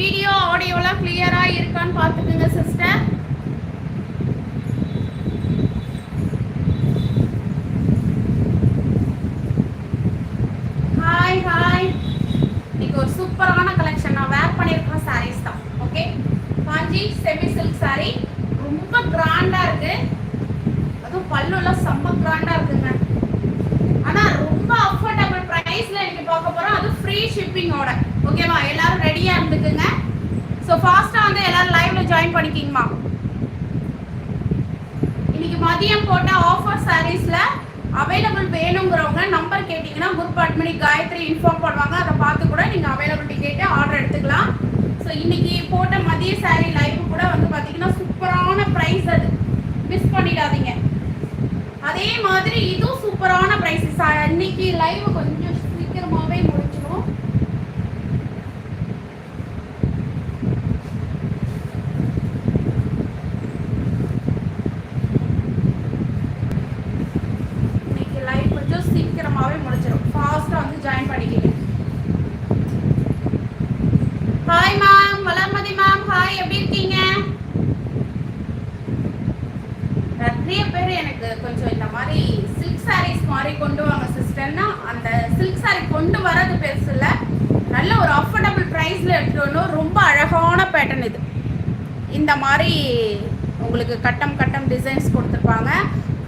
Video ஆடியோலாம் கிளியராக இருக்கான்னு பார்த்துக்குங்க சிஸ்டர் ஹாய் ஹாய் இன்னைக்கு ஒரு சூப்பரான கலெக்ஷன் நான் வேர் பண்ணியிருக்கிற சாரீஸ் தான் okay Kanchi semi silk saree ரொம்ப கிராண்டா இருக்கு அதுவும் பல்லுலாம் செம்ம கிராண்டா இருக்குங்க ஆனா ரொம்ப அஃபோர்டபுள் பிரைஸ்ல இன்னைக்கு பார்க்க போறோம் அது ஃப்ரீ ஷிப்பிங்கோட ஓகேவா எல்லாரும் ரெடியா இருந்துக்குங்க ஸோ ஃபாஸ்டா வந்து எல்லாரும் லைவ்ல ஜாயின் பண்ணிக்கிங்கம்மா. இன்னைக்கு மதியம் போட்ட ஆஃபர் சாரீஸ்ல அவைலபிள் வேணுங்கிறவங்க நம்பர் கேட்டிங்கன்னா குரூப் அட்மினி காயத்ரி இன்ஃபார்ம் பண்ணுவாங்க. அதை பார்த்து கூட நீங்கள் அவைலபிலிட்டி கேட்டு ஆர்டர் எடுத்துக்கலாம். ஸோ இன்னைக்கு போட்ட மதிய saree லைவ் கூட வந்து பார்த்தீங்கன்னா சூப்பரான ப்ரைஸ் அது. மிஸ் பண்ணிடாதீங்க. அதே மாதிரி இதுவும் சூப்பரான ப்ரைஸஸ் இன்னைக்கு லைவ் கொஞ்சம் சீக்கிரமாகவே முடிச்சிடும் இன்னைக்கு லைவ் கொஞ்சம் சீக்கிரமாகவே முடிச்சிடும் ஃபாஸ்ட்டாக வந்து ஜாயின் பண்ணிக்கிங்க hi ma'am Valarmathi ma'am hi எப்படி இருக்கீங்க நிறைய பேர் எனக்கு கொஞ்சம் இந்த மாதிரி சில்க் சாரீஸ் மாதிரி கொண்டு வாங்க சிஸ்டர்னா அந்த சில்க் saree கொண்டு வரது பெருசு இல்லை. நல்ல ஒரு அஃபோர்டபுள் ப்ரைஸில் எடுத்துகிட்டு வரணும். ரொம்ப அழகான பேட்டர்ன் இது. இந்த மாதிரி உங்களுக்கு கட்டம் கட்டம் டிசைன்ஸ் கொடுத்துருப்பாங்க.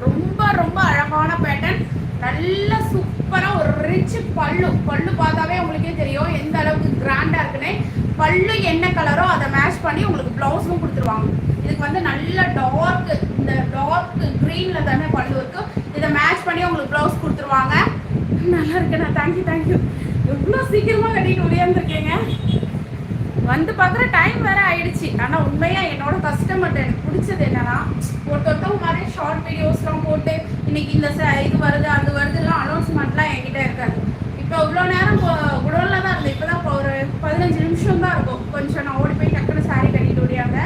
ரொம்ப ரொம்ப அழகான பேட்டர்ன் நல்ல சூப்பராக ஒரு ரிச் பல்லு. பல்லு பார்த்தாவே உங்களுக்கே தெரியும் எந்த அளவுக்கு கிராண்டாக இருக்குன்னு. பல்லு என்ன கலரோ அதை மேட்ச் பண்ணி உங்களுக்கு ப்ளவுஸும் கொடுத்துருவாங்க. இதுக்கு வந்து நல்ல டார்க் இந்த டார்க் க்ரீனில் தானே பல்லு இருக்கும் இதை மேட்ச் பண்ணி உங்களுக்கு ப்ளவுஸ் கொடுத்துருவாங்க. நல்லா இருக்குண்ணா தேங்க்யூ தேங்க்யூ எவ்வளோ சீக்கிரமாக கட்டிட்டு உடையாந்துருக்கீங்க. வந்து பார்க்குற டைம் வேற ஆயிடுச்சு. ஆனால் உண்மையாக என்னோட கஸ்டமர்கிட்ட எனக்கு பிடிச்சது என்னன்னா ஒருத்தொருத்தவங்க மாதிரி ஷார்ட் வீடியோஸ்லாம் போட்டு இன்னைக்கு இந்த ச- இது வருது அது வருதுலாம் அனௌன்ஸ்மெண்ட்லாம் என்கிட்ட இருக்காது. இப்போ இவ்வளோ நேரம் குடோனில் தான் இருந்தேன் இப்போ தான் ஒரு பதினஞ்சு நிமிஷம் தான் இருக்கும். கொஞ்சம் நான் ஓடி போய் டக்குனு சாரி கட்டிட்டு ஓடியாங்க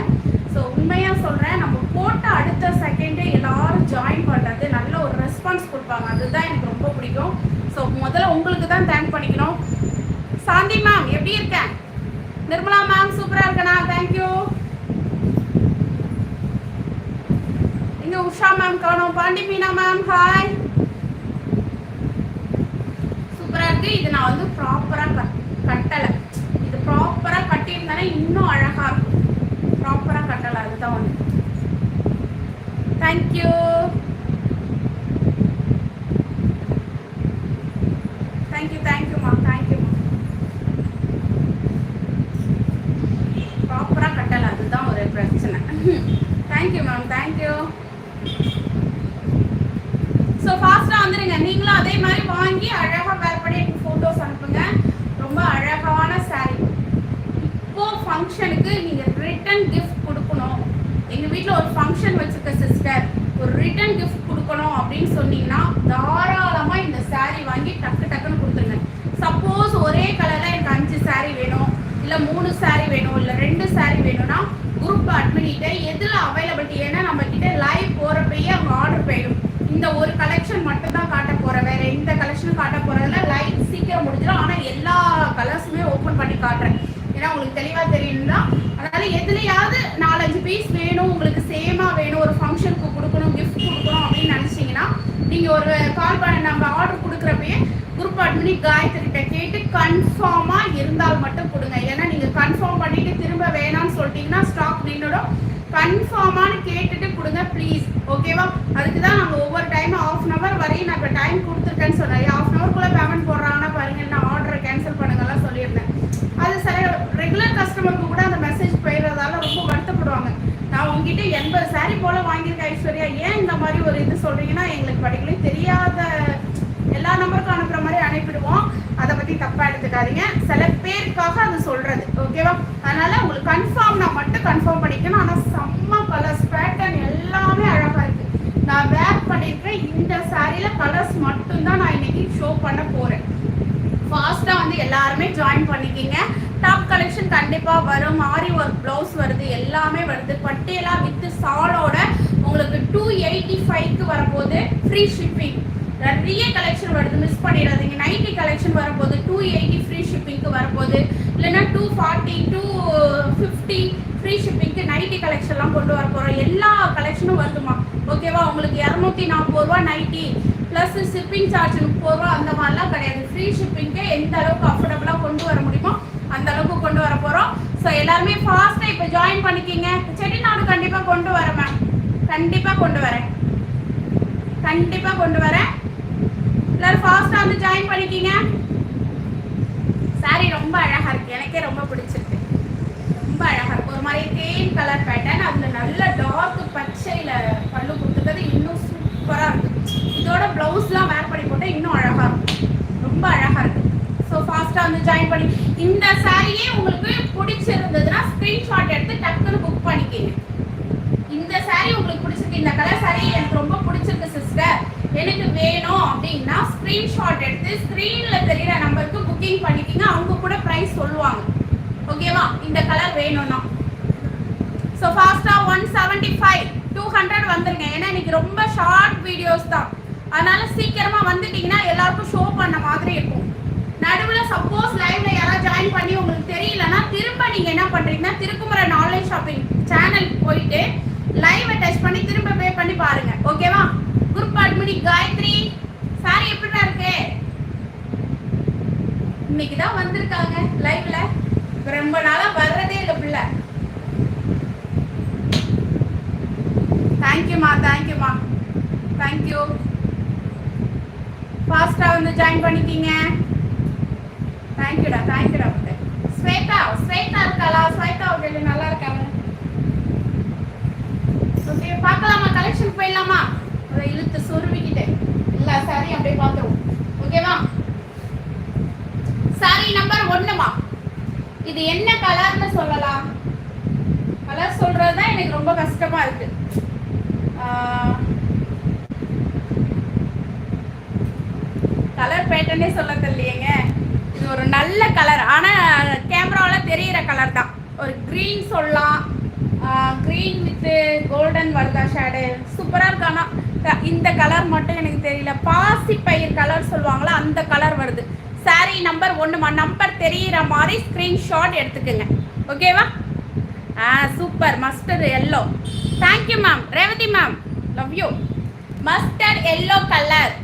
உண்மையாக சொல்கிறேன் நம்ம போட்ட அடுத்த செகண்டே எல்லாரும் ஜாயின் பண்ணுறது நல்ல ஒரு ரெஸ்பான்ஸ் கொடுப்பாங்க. அதுதான் எனக்கு ரொம்ப பிடிக்கும். ஸோ முதல்ல உங்களுக்கு தான் தேங்க் பண்ணிக்கணும். சாந்தி மேம் எப்படி இருக்கேன் நிர்மலா மேம் சூப்பரா இருக்கனா? தேங்க்யூ இங்க உஷா மேம் காணோம். பாண்டி மீனா மேம் ஹாய் சூப்பரா இருக்கு. இது நான் வந்து ப்ராப்பரா கட்டலை. இது ப்ராப்பரா கட்டியிருந்தானே இன்னும் அழகா இருக்கும். அதுதான் வந்து தேங்க்யூ தேங்க்யூ தேங்க்யூமா தேங்க்யூமா ப்ராப்பராக கட்டலை. அதுதான் ஒரு பிரச்சனை. தேங்க்யூ மேம் தேங்க்யூ ஸோ ஃபாஸ்ட்டாக வந்துடுங்க நீங்களும் அதே மாதிரி வாங்கி அழகாக வேர் பண்ணி எனக்கு ஃபோட்டோஸ் அனுப்புங்க. ரொம்ப அழகான saree. இப்போ ஃபங்க்ஷனுக்கு நீங்கள் ரிட்டன் கிஃப்ட் எங்கள் வீட்டில் ஒரு ஃபங்க்ஷன் வச்சுருக்க சிஸ்டர் ஒரு ரிட்டன் கிஃப்ட் கொடுக்கணும் அப்படின்னு சொன்னீங்கன்னா தாராளமாக இந்த சாரீ வாங்கி டக்கு டக்குன்னு கொடுத்துருங்க. சப்போஸ் ஒரே கலரில் எனக்கு அஞ்சு சாரீ வேணும் இல்லை மூணு சாரீ வேணும் இல்லை ரெண்டு சாரீ வேணும்னா குரூப் அட்மினிட்ட எதில் அவைலபிலிட்டி ஏன்னா நம்மக்கிட்ட லைவ் போகிறப்பயே அவங்க ஆர்டர் போயிடும். இந்த ஒரு கலெக்ஷன் மட்டும் தான் காட்ட போகிறேன் வேறு எந்த கலெக்ஷனும் காட்ட போகிறதுல லைவ் சீக்கிரம் முடிஞ்சிடும். ஆனால் எல்லா கலர்ஸுமே ஓப்பன் பண்ணி காட்டுறேன். ஏன்னா உங்களுக்கு தெளிவாக தெரியணும்னா அதனால எதுலையாவது நாலஞ்சு பீஸ் வேணும் உங்களுக்கு சேமா வேணும் ஒரு ஃபங்க்ஷனுக்கு கொடுக்கணும் கிஃப்ட் கொடுக்கணும் அப்படின்னு நினச்சிங்கன்னா நீங்கள் ஒரு கால் பண்ண நம்ம ஆர்டர் கொடுக்குறப்பயே குரூப் அட்மினி காயத்ரிகிட்ட கேட்டு கன்ஃபார்மாக இருந்தால் மட்டும் கொடுங்க. ஏன்னா நீங்கள் கன்ஃபார்ம் பண்ணிட்டு திரும்ப வேணாம்னு சொல்லிட்டீங்கன்னா ஸ்டாக் நின்றுடும் கன்ஃபார்மானு கேட்டுட்டு கொடுங்க ப்ளீஸ் ஓகேவா அதுக்கு தான் நாங்கள் ஒவ்வொரு டைம் ஆஃப் அன் அவர் வரையும் நான் இப்போ டைம் கொடுத்துருக்கேன்னு சொன்னேன். ஆஃப் அன் அவருக்குள்ளே பேமெண்ட் போடுறாங்கன்னா பாருங்க நான் ஆர்டரை கேன்சல் பண்ணுங்க. ரெகுலர் கஸ்டமருக்கு கூட அந்த மெசேஜ் போயிடுறதால ரொம்ப வருத்தப்படுவாங்க. நான் உங்ககிட்ட எண்பது சாரி போல வாங்கியிருக்கேன் ஐஸ்வர்யா ஏன் இந்த மாதிரி ஒரு இது சொல்றீங்கன்னா எங்களுக்கு படிக்கலையும் தெரியாத எல்லா நம்பருக்கும் அனுப்புற மாதிரி அனுப்பிடுவோம். அதை பத்தி தப்பா எடுத்துக்காதீங்க. சில பேருக்காக அது சொல்றது. ஓகேவா அதனால உங்களுக்கு கன்ஃபார்ம் நான் மட்டும் கன்ஃபார்ம் பண்ணிக்கணும். ஆனா செம்ம கலர்ஸ் பேட்டர்ன் எல்லாமே அழகா இருக்கு. நான் வேர் பண்ணிருக்கேன் இந்த சாரியில கலர்ஸ் மட்டும்தான் நான் இன்னைக்கு ஷோ பண்ண போறேன். ஃபாஸ்ட்டாக வந்து எல்லாருமே ஜாயின் பண்ணிக்கிங்க. டாப் கலெக்ஷன் கண்டிப்பாக வரும். ஆரி ஒர்க் ப்ளவுஸ் வருது. எல்லாமே வருது. பட்டியலாக வித் சாலோட உங்களுக்கு டூ எயிட்டி ஃபைவ்க்கு வரும்போது ஃப்ரீ ஷிப்பிங் நிறைய கலெக்ஷன் வருது. மிஸ் பண்ணிடாதீங்க. நைட்டி கலெக்ஷன் வரும்போது டூ எயிட்டி ஃப்ரீ ஷிப்பிங்க்கு வரும்போது இல்லைன்னா two forty two fifty free ஷிப்பிங்க்கு nighty கலெக்ஷன்லாம் கொண்டு வர போகிறோம் எல்லா கலெக்ஷனும் வருதுமா ஓகேவா உங்களுக்கு இரநூத்தி நாற்பது ரூபா நைட்டி ப்ளஸ் ஷிப்பிங் சார்ஜ் முப்பது ரூபா அந்த மாதிரிலாம் கிடையாது. ஃப்ரீ ஷிப்பிங்க்கு எந்த அளவுக்கு அஃபோர்டபுளாக கொண்டு வர முடியுமோ அந்த அளவுக்கு கொண்டு வர போகிறோம் ஸோ எல்லாருமே ஃபாஸ்ட்டாக இப்போ ஜாயின் பண்ணிக்கிங்க. செட்டிநாடு கண்டிப்பாக கொண்டு வரேன் மேம் கண்டிப்பாக கொண்டு வரேன். கண்டிப்பாக கொண்டு வரேன். எல்லாரும் ஃபாஸ்ட்டாக வந்து ஜாயின் பண்ணிக்கிங்க. சாரி ரொம்ப அழகாக இருக்கு. எனக்கே ரொம்ப பிடிச்சிருக்கு. ரொம்ப அழகாக இருக்கு. ஒரு மாதிரி தேன் கலர் பேட்டர்ன் அதில் நல்ல டார்க் பச்சையில் பல்லு கொடுத்துருக்கிறது இன்னும் சூப்பராக இருக்கு. இதோட ப்ளவுஸ்லாம் வேர் பண்ணி போட்டால் இன்னும் அழகாக இருக்கும். ரொம்ப அழகாக இருக்கு. ஃபாஸ்ட்டாக வந்து ஜாயின் பண்ணி இந்த சாரியே உங்களுக்கு பிடிச்சிருந்ததுன்னா ஸ்க்ரீன்ஷாட் எடுத்து டக்குன்னு புக் பண்ணிக்கிங்க. இந்த சாரி உங்களுக்கு பிடிச்சிருக்கு இந்த கலர் சாரி எனக்கு ரொம்ப பிடிச்சிருக்கு சிஸ்டர் எனக்கு வேணும் அப்படின்னா ஸ்க்ரீன்ஷாட் எடுத்து ஸ்க்ரீனில் தெரியுற நம்பருக்கு புக்கிங் பண்ணிக்கிங்க. அவங்க கூட ப்ரைஸ் சொல்லுவாங்க. ஓகேவா இந்த கலர் வேணும்னா. ஸோ ஃபாஸ்ட்டாக one seventy five two hundred வந்துருங்க. ஏன்னா இன்னைக்கு ரொம்ப ஷார்ட் வீடியோஸ் தான். அதனால சீக்கிரமா வந்துட்டீங்கன்னா எல்லாருக்கும் ஷோ பண்ண மாதிரி இருக்கும். நடுவில் சப்போஸ் லைவ்ல யாராவது ஜாயின் பண்ணி உங்களுக்கு தெரியலன்னா திரும்ப நீங்க என்ன பண்றீங்கன்னா திருக்குமரன் ஆன்லைன் ஷாப்பிங் சேனல் போயிட்டு லைவை டச் பண்ணி திரும்ப பே பண்ணி பாருங்க. ஓகேவா குரூப் அட்மினி காயத்ரி சாரி எப்படிடா இருக்கு? இன்னைக்கு தான் வந்திருக்காங்க லைவ்ல ரொம்ப நாளா வர்றதே இல்லை பிள்ளை. தேங்க்யூமா தேங்க்யூமா தேங்க்யூ ஃபாஸ்ட்டாக வந்து ஜாயின் பண்ணிக்கிங்க தேங்க்யூடா தேங்க்யூடா புட்டு ஸ்வேதா ஸ்வேதா இருக்காளா? ஸ்வேதா அவங்க நல்லா இருக்காங்க ஓகே பார்க்கலாமா? கலெக்ஷன் போயிடலாமா? அதை இழுத்து சொருவிக்கிட்டேன் இல்லை சாரி அப்படியே பார்த்துருவோம். ஓகேவா சாரி நம்பர் ஒன்றுமா இது என்ன கலர்னு சொல்லலாம். கலர் சொல்றது தான் எனக்கு ரொம்ப கஷ்டமா இருக்கு. கலர் பேட்டர்னே சொல்ல தெரியலையேங்க. இது ஒரு நல்ல கலர் ஆனால் கேமராவில் தெரியிற கலர் தான். ஒரு க்ரீன் சொல்லலாம். க்ரீன் வித்து கோல்டன் வருதா ஷேடு சூப்பராக இருக்கானா? இந்த கலர் மட்டும் எனக்கு தெரியல. பாசி பயிர் கலர் சொல்லுவாங்களா அந்த கலர் வருது. Saree நம்பர் ஒன்றுமா நம்பர் தெரியிற மாதிரி ஸ்க்ரீன்ஷாட் எடுத்துக்கோங்க. ஓகேவா ஆ super mustard yellow thank you ma'am Revathi ma'am love you mustard yellow colour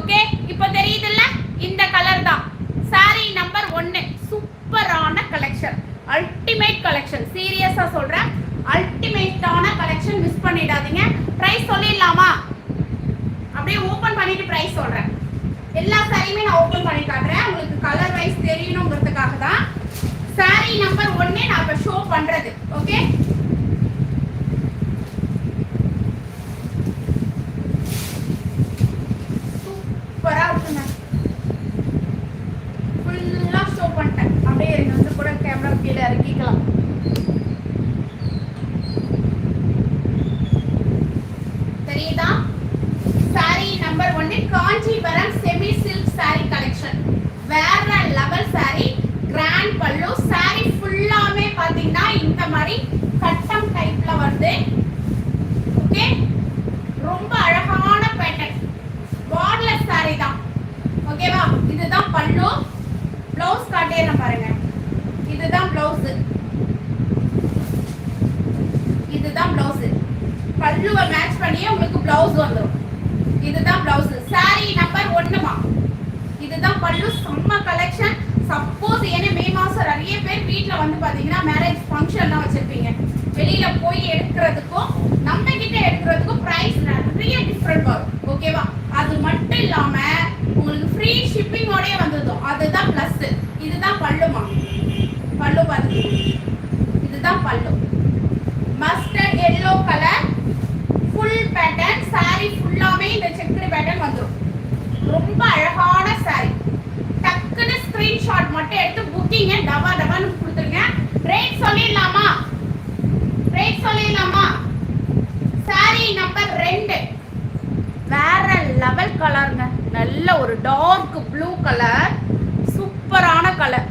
okay இப்போ தெரியுதுல்ல? இந்த கலர் தான். சாரி நம்பர் ஒன்று சூப்பரான கலெக்ஷன் அல்டிமேட் கலெக்ஷன் சீரியஸாக சொல்கிறேன் அல்டிமேட்டான கலெக்ஷன் மிஸ் பண்ணிடாதீங்க. ப்ரைஸ் சொல்லிடலாமா? அப்படியே ஓப்பன் பண்ணிட்டு ப்ரைஸ் சொல்கிறேன் எல்லா சாரியுமே நான் ஓப்பன் பண்ணி காட்டுறேன். உங்களுக்கு கலர் வைஸ் தெரியணுங்கிறதுக்காக தான் சாரி நம்பர் ஒன்னே நான் இப்போ ஷோ பண்ணுறது ஓகே சூப்பரா இருக்குங்க ஃபுல்லா ஷோ பண்ணிட்டேன் அப்படியே இங்க வந்து கூட கேமரா கீழே இறக்கிக்கலாம் தெரியுதா saree நம்பர் ஒன்னு Kanchipuram semi silk saree collection வேற லெவல் saree கிராண்ட் பல்லு saree ஃபுல்லாமே பாத்தீங்கன்னா இந்த மாதிரி கட்டம் டைப்ல வருது ஓகே ரொம்ப அழகான பேட்டர்ன் பார்டர்லெஸ் saree தான் ஓகேவா இதுதான் பல்லு ப்ளவுஸ் பாருங்க. இதுதான் பிளவுஸ் இதுதான் பிளவுஸ் பல்லுவை மேட்ச் பண்ணியே உங்களுக்கு ப்ளவுஸ் வந்துடும் இதுதான் பிளவுஸ் சாரி நம்பர் ஒண்ணுமா? இதுதான் பல்லு. செம்ம கலெக்ஷன் சப்போஸ் ஏன்னா மே மாசம் நிறைய பேர் வீட்ல வந்து பாத்தீங்கன்னா மேரேஜ் ஃபங்க்ஷன்லாம் வச்சிருப்பீங்க. வெளியில போய் எடுக்கிறதுக்கும் நம்ம கிட்ட எடுக்கிறதுக்கும் பிரைஸ் நிறைய டிஃப்ரெண்ட் வரும். ஓகேவா அது மட்டும் இல்லாம உங்களுக்கு ஃப்ரீ ஷிப்பிங்கோடய வந்துடும் அதுதான் ப்ளஸ்ஸு இதுதான் பல்லுமா? பல்லு பாருங்க இதுதான் பல்லு. Mustard yellow colour full pattern sari ஃபுல்லாமே இந்த செக்குடு பேட்டர்ன் வந்துடும் ரொம்ப அழகான சாரி டக்குன்னு ஸ்கிரீன்ஷாட் மட்டும் எடுத்து புக்கிங்க டபா டபான்னு கொடுத்துருங்க. ரேட் சொல்லிடலாமா? ரேட் சொல்லிடலாமா? சாரி நம்பர் ரெண்டு. வேற லெவல் கலருங்க நல்ல ஒரு டார்க் ப்ளூ கலர் சூப்பரான கலர்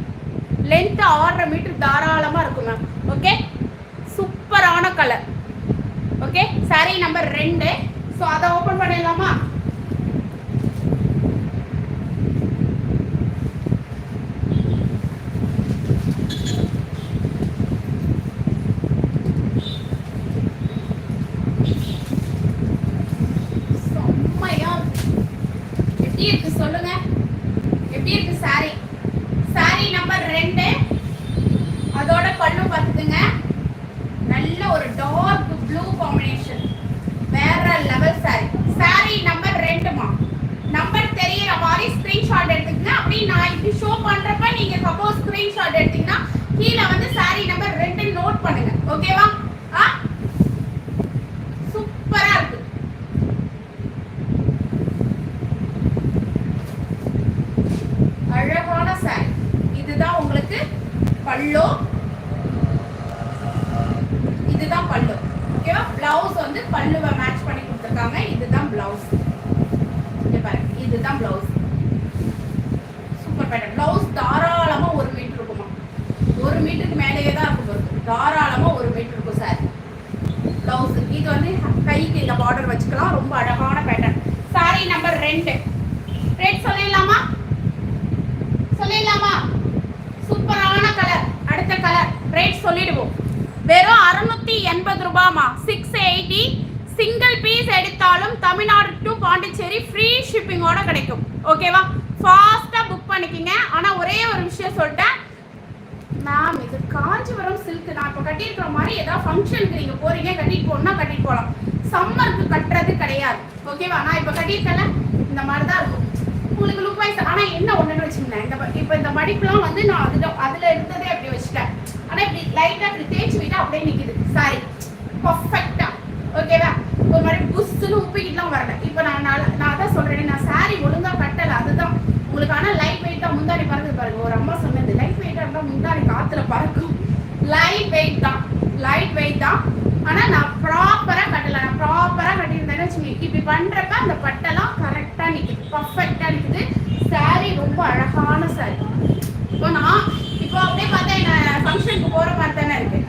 லென்த் ஆறரை மீட்டர் தாராளமாக இருக்கும் மேம் ஓகே சூப்பரான கலர் ஓகே சாரி நம்பர் ரெண்டு. ஸோ அதை ஓப்பன் பண்ணிடலாமா? எப்படி இருக்கு சொல்லுங்க. எப்படி இருக்கு சாரி சாரி நம்பர் ரெண்டு. அதோட பல்லு பார்த்துங்க நல்ல ஒரு டார்க் ப்ளூ காம்பினேஷன் வேற லெவல் சாரி சாரி நம்பர் ரெண்டுமா? நம்பர் தெரியற மாதிரி ஸ்கிரீன்ஷாட் எடுத்துக்கங்க. அப்படி நான் இப்படி ஷோ பண்றப்ப நீங்க சப்போஸ் ஸ்கிரீன்ஷாட் எடுத்தீங்கன்னா கீழே வந்து சாரி நம்பர் ரெண்டு நோட் பண்ணுங்க. ஓகேவா ஆ சூப்பரா இருக்கு அழகான சாரி இதுதான் உங்களுக்கு பல்லோ. இதுதான் பல்லு. ஓகேவா பிளவுஸ் வந்து பல்லுவை மேட்ச் பண்ணி கொடுத்துருக்காங்க. இதுதான் பிளவுஸ் பாருங்க. இதுதான் பிளவுஸ் சூப்பர் பேட்டர் பிளவுஸ் தாராளமா ஒரு மீட்டர் இருக்குமா? ஒரு மீட்டருக்கு மேலேயே தான் இருக்கும் தாராளமாக தாராளமா ஒரு மீட்டர் இருக்கும் சார் பிளவுஸ் இது வந்து கைக்கு இந்த பார்டர் வச்சுக்கலாம். ரொம்ப அழகான பேட்டர்ன் சாரி நம்பர் ரெண்டு. ரேட் சொல்லிடலாமா? சொல்லிடலாமா? சூப்பரான கலர் அடுத்த கலர். ரேட் சொல்லிடுவோம். வெறும் அறுநூத்தி எண்பது ரூபாமா சிக்ஸ் எயிட்டி சிங்கிள் பீஸ் எடுத்தாலும் தமிழ்நாடு டு பாண்டிச்சேரி ஃப்ரீ ஷிப்பிங்கோட கிடைக்கும். ஓகேவா ஃபாஸ்ட்டாக புக் பண்ணிக்கிங்க. ஆனால் ஒரே ஒரு விஷயம் சொல்லிட்டேன். மேம் இது காஞ்சிபுரம் சில்க் நான் இப்போ கட்டியிருக்கிற மாதிரி ஏதாவது ஃபங்க்ஷனுக்கு நீங்கள் போறீங்க கட்டிட்டு போகணும்னா கட்டிட்டு போகலாம் சம்மருக்கு கட்டுறது கிடையாது. ஓகேவா நான் இப்போ கட்டியிருக்கேன்ல இந்த மாதிரி தான் இருக்கும். உங்களுக்கு லுக் வைஸ் ஆனால் என்ன ஒன்றுன்னு வச்சுக்கோங்களேன். இந்த இப்போ இந்த மடிப்புலாம் வந்து நான் அதில் அதில் இருந்ததே அப்படி வச்சுட்டேன். ஆனால் இப்படி லைட்டாக இப்படி தேய்ச்சி விட்டா அப்படியே நிற்கிது சாரி பர்ஃபெக்டாக ஓகேவா ஒரு மாதிரி புஸ்ஸுன்னு உப்பிக்கிட்டுலாம் வரல. இப்போ நான் நான் நான் அதான் சொல்கிறேன் நான் சாரி ஒழுங்காக கட்டலை. அதுதான். உங்களுக்கு ஆனால் லைட் வெயிட்டாக முந்தாடி பறந்து பாருங்க. ஒரு அம்மா சொன்னது லைட் வெயிட்டாக இருந்தால் முந்தாடி காற்றுல பறக்கும். லைட் வெயிட் தான். லைட் வெயிட் தான். ஆனால் நான் ப்ராப்பராக கட்டலை. நான் ப்ராப்பராக கட்டியிருந்தேன்னு வச்சுக்கோங்க இப்படி பண்ணுறப்ப அந்த பட்டெல்லாம் கரெக்டாக நிற்குது பர்ஃபெக்டாக நிற்குது சாரி ரொம்ப அழகான சாரி இப்போ நான் இப்போ அப்படியே பார்த்தா என்ன ஃபங்க்ஷனுக்கு போகிற மாதிரி தானே இருக்கு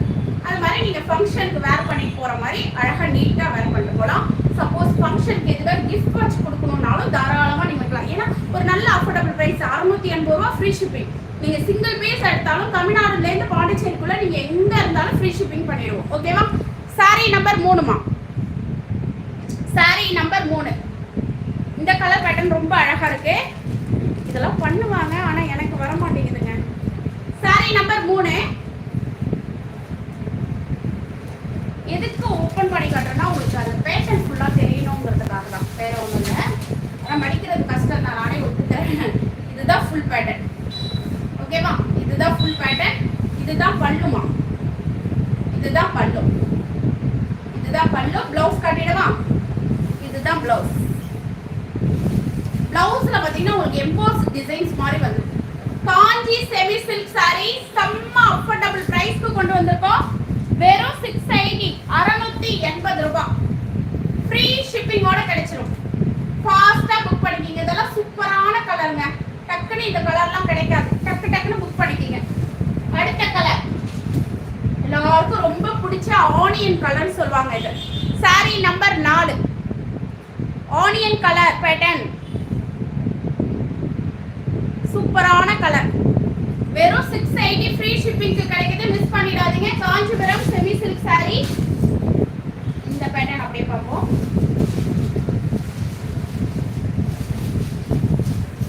அது மாதிரி நீங்கள் ஃபங்க்ஷனுக்கு வேர் பண்ணிட்டு போகிற மாதிரி அழகாக நீட்டாக வேர் பண்ணிட்டு போகலாம் சப்போஸ் ஃபங்க்ஷனுக்கு எதுக்காக கிஃப்ட் வச்சு கொடுக்கணும்னாலும் தாராளமாக நீங்கள் வைக்கலாம் ஏன்னா ஒரு நல்ல அஃபோர்டபுள் ப்ரைஸ் அறுநூத்தி எண்பது ரூபா ஃப்ரீ ஷிப்பிங் நீங்கள் சிங்கிள் பீஸ் எடுத்தாலும் தமிழ்நாடுலேருந்து பாண்டிச்சேரிக்குள்ளே நீங்கள் எங்கே இருந்தாலும் ஃப்ரீ ஷிப்பிங் பண்ணிடுவோம். ஓகேவா சாரி நம்பர் மூணுமா சாரி நம்பர் மூணு. இந்த கலர் பேட்டர்ன் ரொம்ப அழகா இருக்கு. இதெல்லாம் பண்ணுவாங்க ஆனா எனக்கு வர மாட்டேங்குதுங்க சாரி நம்பர் மூணு. எதுக்கு ஓப்பன் பண்ணி காட்டுறேன்னா உங்களுக்கு அந்த பேட்டர்ன் ஃபுல்லாக தெரியணுங்கிறதுக்காக தான். வேற ஒன்றும் இல்லை. ஆனால் மடிக்கிறது கஷ்டம் நான் நானே ஒத்துக்கிறேன். இதுதான் ஃபுல் பேட்டர்ன் ஓகேவா இதுதான் ஃபுல் பேட்டர்ன் இதுதான் பல்லுமா? இதுதான் பல்லு. இதுதான் பல்லு. ப்ளவுஸ் காட்டிடவா? இதுதான் ப்ளவுஸ் ப்ளவுஸ்ல பாத்தீங்கன்னா உங்களுக்கு எம்போஸ் டிசைன்ஸ் மாதிரி வந்து காஞ்சி செமி சில்க் சாரி செம்ம அஃபோர்டபுள் பிரைஸ்க்கு கொண்டு வந்திருக்கோம். வெறும் சிக்ஸ் எயிட்டி அறுநூத்தி எண்பது ரூபாய். ஃப்ரீ ஷிப்பிங்கோட கிடைச்சிரும். ஃபாஸ்டா புக் பண்ணிக்கிங்க. இதெல்லாம் சூப்பரான கலருங்க டக்குன்னு இந்த கலர்லாம் கிடைக்காது. டக்குன்னு புக் பண்ணிக்கிங்க அடுத்த கலர் எல்லாருக்கும் ரொம்ப பிடிச்ச ஆனியன் கலர்னு சொல்லுவாங்க இது. சாரி நம்பர் நாலு. ஆனியன் கலர் பேட்டர்ன் சூப்பரான கலர் வெறும் சிக்ஸ் எயிட்டி ஃப்ரீ ஷிப்பிங்க்கு கிடைக்குது. மிஸ் பண்ணிடாதீங்க. காஞ்சிபுரம் செமி சில்க் சாரி இந்த பேட்டர்ன் அப்படியே பார்ப்போம்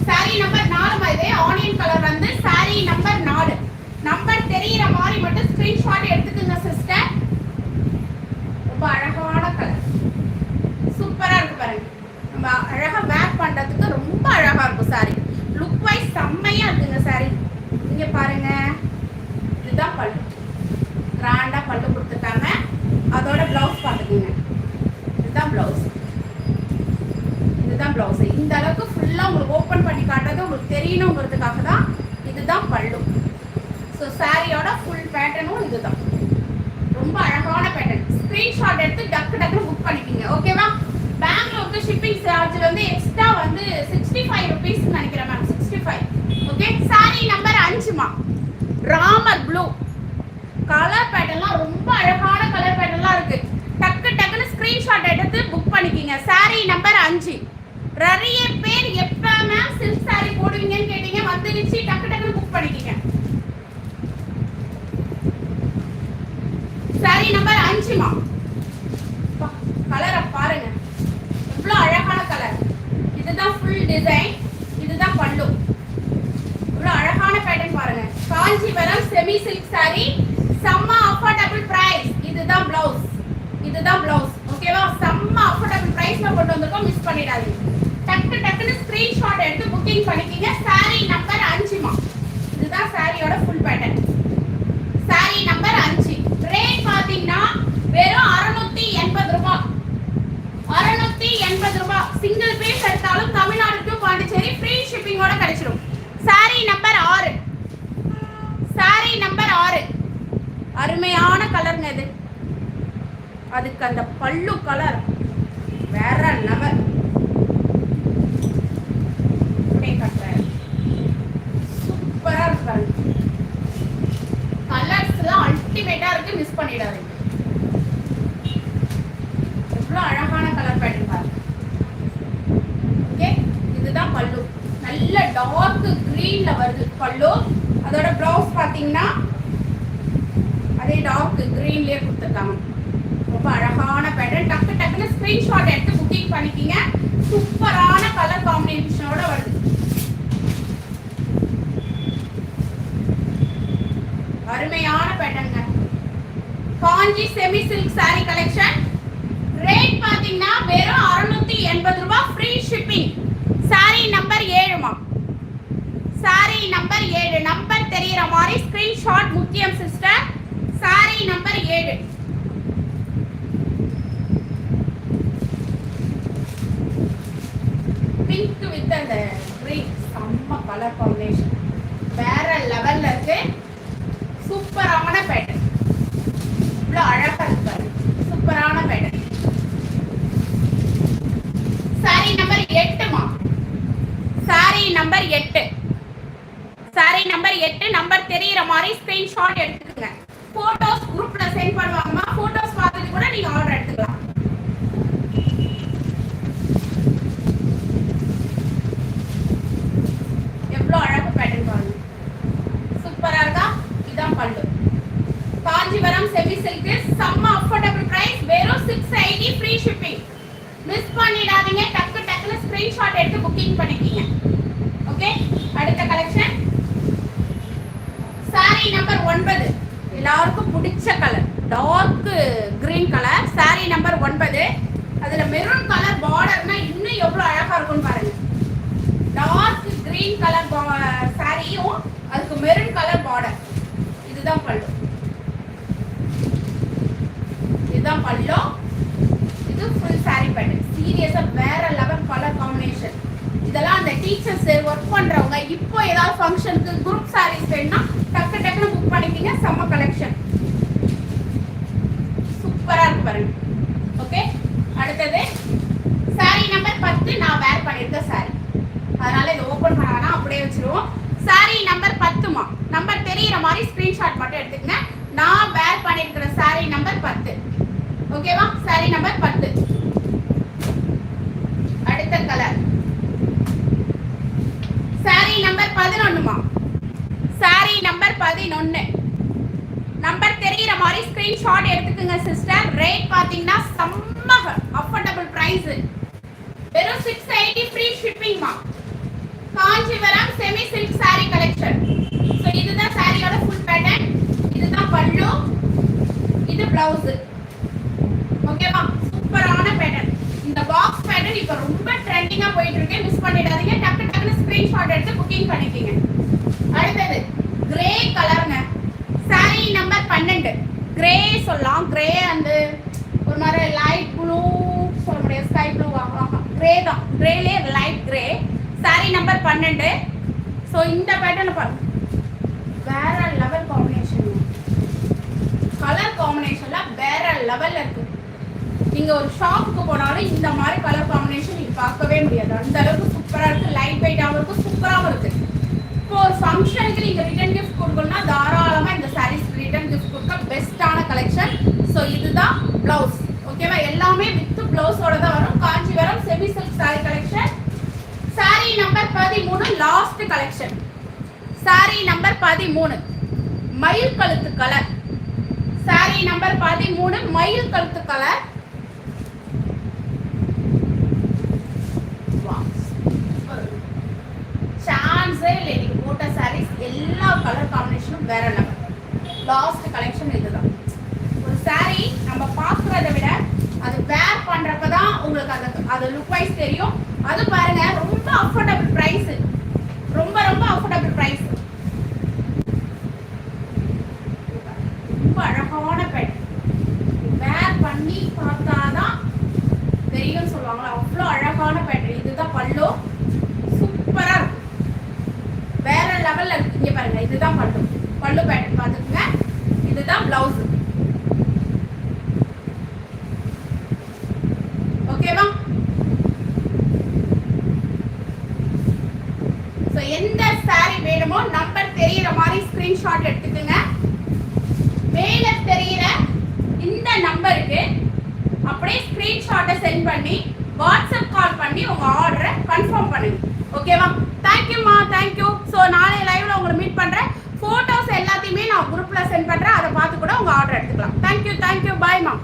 saree நம்பர் நாலு இது ஆனியன் கலர் வந்து சாரி நம்பர் நாலு. நம்பர் தெரியிற மாதிரி மட்டும் ஸ்கிரீன்ஷாட் எடுத்துக்கோங்க சிஸ்டர் ரொம்ப அழகான கலர் சூப்பரா இருக்கு பாருங்க. நம்ம அழகா வேர் பண்றதுக்கு ரொம்ப அழகா இருக்கும் சாரி லுக் வைஸ் செம்மையா இருக்குங்க சாரி இங்க பாருங்க. இதுதான் பல்லு. கிராண்டா பல்லு கொடுத்துருக்காங்க. அதோட பிளவுஸ் பார்த்துக்கோங்க. இதுதான் பிளவுஸ் இதுதான் ப்ளவுஸு இந்த அளவுக்கு ஃபுல்லாக உங்களுக்கு ஓப்பன் பண்ணி காட்டுறது உங்களுக்கு தெரியணுங்கிறதுக்காக தான் இதுதான் பல்லு. ஸோ சாரியோட ஃபுல் பேட்டர்னும் இதுதான். ரொம்ப அழகான பேட்டர்ன் ஸ்க்ரீன்ஷாட் எடுத்து டக்கு டக்குனு புக் பண்ணிக்கிங்க. ஓகேவா பெங்களூருக்கு ஷிப்பிங் சார்ஜ் வந்து எக்ஸ்ட்ரா வந்து சிக்ஸ்டி ஃபைவ் ருபீஸ் நினைக்கிறேன் ma'am sixty five okay sorry number அஞ்சுமா Ramar blue colour பேட்டர்ன்லாம் ரொம்ப அழகான கலர் பேட்டர்ன்லாம் இருக்கு. டக்கு டக்குன்னு ஸ்க்ரீன்ஷாட் எடுத்து புக் பண்ணிக்கிங்க. சாரி நம்பர் அஞ்சு. நிறைய பேர் எப்ப மேம் சில்க் சாரி போடுவீங்கன்னு கேட்டீங்க வந்துருச்சு டக்கு டக்குன்னு புக் பண்ணிக்கிங்க. சாரி நம்பர் அஞ்சுமா கலரை பாருங்க. எவ்வளோ அழகான கலர் இதுதான் ஃபுல் டிசைன் இதுதான் பல்லு. இவ்வளோ அழகான பேட்டர்ன் பாருங்க. காஞ்சிபுரம் செமி சில்க் சாரி செம்ம அஃபோர்டபுள் பிரைஸ் இதுதான் பிளவுஸ் இதுதான் பிளவுஸ் ஓகேவா செம்ம அஃபோர்டபுள் பிரைஸ்ல கொண்டு வந்திருக்கோம் மிஸ் பண்ணிடாதீங்க. டக்கு டக்குன்னு ஸ்கிரீன்ஷாட் எடுத்து புக்கிங் பண்ணிக்கிங்க. சாரி நம்பர் அஞ்சு இதுதான் சாரியோட ஃபுல் பேட்டர்ன் saree நம்பர் அஞ்சு ரேட் பாத்தீங்கன்னா வெறும் அறுநூத்தி எண்பது ரூபாய் அறுநூத்தி எண்பது ரூபாய் சிங்கிள் பீஸ் எடுத்தாலும் தமிழ்நாடு டு பாண்டிச்சேரி ஃப்ரீ ஷிப்பிங்கோட கிடைச்சிடும் saree நம்பர் ஆறு saree நம்பர் ஆறு அருமையான கலருங்க இது அதுக்கு அந்த பல்லு கலர் வேற லெவல் அப்படியே கட்டுறேன் சூப்பரா இருக்கு கலர்ஸ்லாம் அல்டிமேட்டா இருக்கு மிஸ் பண்ணிடாதீங்க எவ்வளவு அழகான கலர் பேட்டர்ன் பாருங்க ஓகே இதுதான் பல்லு நல்ல டார்க் கிரீன்ல வருது. பல்லு அதோட பிளவுஸ் பாத்தீங்கன்னா அதே டார்க் கிரீன்லயே கொடுத்துருக்காங்க. ரொம்ப அழகான பேட்டர்ன் டக்கு டக்குன்னு ஸ்கிரீன்ஷாட் எடுத்து புக்கிங் பண்ணிக்கிங்க சூப்பரான கலர் காம்பினேஷனோட வருது. அருமையான பேட்டர்ங்க Kanchi semi silk sari collection rate பாத்தீங்கன்னா வெறும் அறுநூத்தி எண்பது ரூபாய் ஃப்ரீ ஷிப்பிங் சாரி நம்பர் ஏழுமா சாரி நம்பர் ஏழு. நம்பர் தெரியற மாதிரி ஸ்கிரீன்ஷாட் முக்கியம் சிஸ்டர் சாரி நம்பர் ஏழு. பிங்க் வித் அந்த கிரீன் செம்ம கலர் காம்பினேஷன் வேற லெவல்ல இருக்கு. சூப்பரான பெண் இவ்வளோ அழகா இருக்கு பாருங்க. சூப்பரான பேட்டர்ன் சாரி நம்பர் எட்டுமா சாரி நம்பர் எட்டு. சாரி நம்பர் எட்டு நம்பர் தெரியற மாதிரி ஸ்கிரீன்ஷாட் எடுத்துக்கோங்க. போட்டோஸ் குரூப்ல சென்ட் பண்ணுவாங்கம்மா. போட்டோஸ் பார்த்துட்டு கூட நீங்க ஆர்டர் எடுத்துக்கலாம். எவ்வளோ அழகு பேட்டர்ன் பாருங்க. சூப்பரா இருக்கா? இதான் பல்லு. காஞ்சிபுரம் செமி சில்க் செம்ம அஃபோர்டபுள் பிரைஸ் வெறும் six eighty free shipping miss பண்ணிடாதீங்க. டக்கு டக்குன்னு ஸ்கிரீன்ஷாட் எடுத்து புக்கிங் பண்ணிக்கிங்க ஓகே? அடுத்த கலெக்ஷன் சாரி நம்பர் ஒன்பது. எல்லாருக்கும் பிடிச்ச colour dark green colour sari number ஒன்பது. அதுல மெரூன் கலர் பார்டர்னா இன்னும் எவ்வளவு அழகா இருக்கும்னு பாருங்க. டார்க் கிரீன் கலர் சாரியும் அதுக்கு மெரூன் கலர் பார்டர் இதுதான் பல்லு. இதுதான் பல்லு. இது ஃபுல் சாரி பேட்டர்ன் சீரியஸா வேற level colour combination teachers work பண்றவங்க இப்போ ஏதாவது ஃபங்க்ஷனுக்கு குரூப் சாரீஸ் வேணும்னா டக்கு டக்குன்னு புக் பண்ணிக்கிங்க செம்ம கலெக்ஷன் சூப்பரா இருக்கு பாருங்க. ஓகே அடுத்தது சாரி நம்பர் பத்து நான் வேர் பண்ணியிருக்க சாரி அதனால இதை ஓப்பன் பண்ண வேணாம் அப்படியே வச்சிருவோம். சாரி நம்பர் பத்துமா நம்பர் தெரியிற மாதிரி ஸ்கிரீன்ஷாட் மட்டும் எடுத்துக்கங்க. நான் வேர் பண்ணியிருக்கிற சாரி நம்பர் பத்து. ஓகேவா சாரி நம்பர் பத்து அடுத்த கலர் பதினொன்றுமா சாரி பதினொன்னுமா நம்பர் பதினொன்னு. நம்பர் தெரிகிற மாதிரி ஸ்க்ரீன்ஷாட் எடுத்துக்கோங்க சிஸ்டர் ரேட் பாத்தீங்கன்னா செம்ம அஃபோர்டபுள் ப்ரைஸ் வெறும் six eighty free ஷிப்பிங்மா Kanchipuram semi silk sari collection so இதுதான் சாரியோட ஃபுல் பேட்டர்ன் இதுதான் பல்லு. இது ப்ளவுஸு ஓகேவா சூப்பரான பேட்டர்ன் இந்த பாக்ஸ் பேட்டர்ன் இப்போ ரொம்ப ட்ரெண்டிங்காக போயிட்டு இருக்கு மிஸ் பண்ணிடாதீங்க. டக்கு டக்குன்னு ஸ்கிரீன்ஷாட் எடுத்து புக்கிங் பண்ணிக்கிங்க அடுத்தது கிரே கலருங்க சாரி நம்பர் பன்னெண்டு. கிரே சொல்லலாம். கிரே அந்த ஒரு மாதிரி லைட் ப்ளூ சொல்ல முடியாது. ஸ்கை ப்ளூ கிரே தான். கிரேலே லைட் கிரே சாரி நம்பர் பன்னெண்டு. ஸோ இந்த பேட்டர்ன் பாருங்க. வேற லெவல் காம்பினேஷன் கலர் காம்பினேஷன்ல வேற லெவல்ல இருக்கு. நீங்க ஒரு ஷாப்புக்கு போனாலும் இந்த மாதிரி கலர் காம்பினேஷன் நீங்க பார்க்கவே முடியாது. அந்த அளவுக்கு சூப்பரா இருக்கு லைட் வெயிட்டாகவும் இருக்கு சூப்பராகவும் இருக்கு. இப்போ ஒரு ஃபங்க்ஷனுக்கு நீங்க ரிட்டர்ன் கிஃப்ட் கொடுக்கணும்னா தாராளமா இந்த சாரீஸ் ரிட்டர்ன் கிஃப்ட் கொடுக்க பெஸ்டான கலெக்ஷன் ஸோ இதுதான் பிளவுஸ் ஓகேவா எல்லாமே வித் பிளவுஸோட தான் வரும். Kanchipuram semi silk sari collection sari number பதிமூணு லாஸ்ட் கலெக்ஷன் சாரி நம்பர் பதிமூணு. மயில் கழுத்து கலர் சாரி நம்பர் பதிமூணு மயில் கழுத்து கலர் சான்ஸே இல்லை இன்னைக்கு போட்ட சாரீஸ் எல்லா கலர் காம்பினேஷனும் வேற லெவல் லாஸ்ட் கலெக்ஷன் இதுதான். ஒரு saree நம்ம பார்க்குறத விட அது வேர் பண்றப்ப தான் உங்களுக்கு அந்த அது லுக் வைஸ் தெரியும். அது பாருங்க ரொம்ப அஃபோர்டபுள் ப்ரைஸ் ரொம்ப ரொம்ப அஃபோர்டபுள் ப்ரைஸ் ரொம்ப அழகான பெட் வேர் பண்ணி பார்த்தாதான் தெரியும்னு சொல்லுவாங்களா அவ்வளோ அழகான பேட்டர்ன் இதுதான் பல்லு சூப்பரா இருக்கும் வேற லெவல்ல இருக்கு இங்க பாருங்க இதுதான் பல்லு பல்லு பேட்டர்ன் பார்த்துக்குங்க இதுதான் பிளவுஸ் ஓகேவா ஸோ எந்த saree வேணுமோ நம்பர் தெரியிற மாதிரி ஸ்கிரீன்ஷாட் எடுத்துக்கோங்க. மேல தெரியிற இந்த நம்பருக்கு அப்படியே ஸ்கிரீன்ஷாட்டை சென்ட் பண்ணி வாட்ஸ்அப் கால் பண்ணி உங்க ஆர்டரை கன்ஃபார்ம் பண்ணுங்க. ஓகேவா தேங்க்யூம்மா தேங்க்யூ ஸோ நாளை லைவ்ல உங்களை மீட் பண்றேன். ஃபோட்டோஸ் எல்லாத்தையுமே நான் குரூப்ல சென்ட் பண்றேன். அதை பார்த்து கூட உங்க ஆர்டர் எடுத்துக்கலாம். Thank you thank you பாய்மா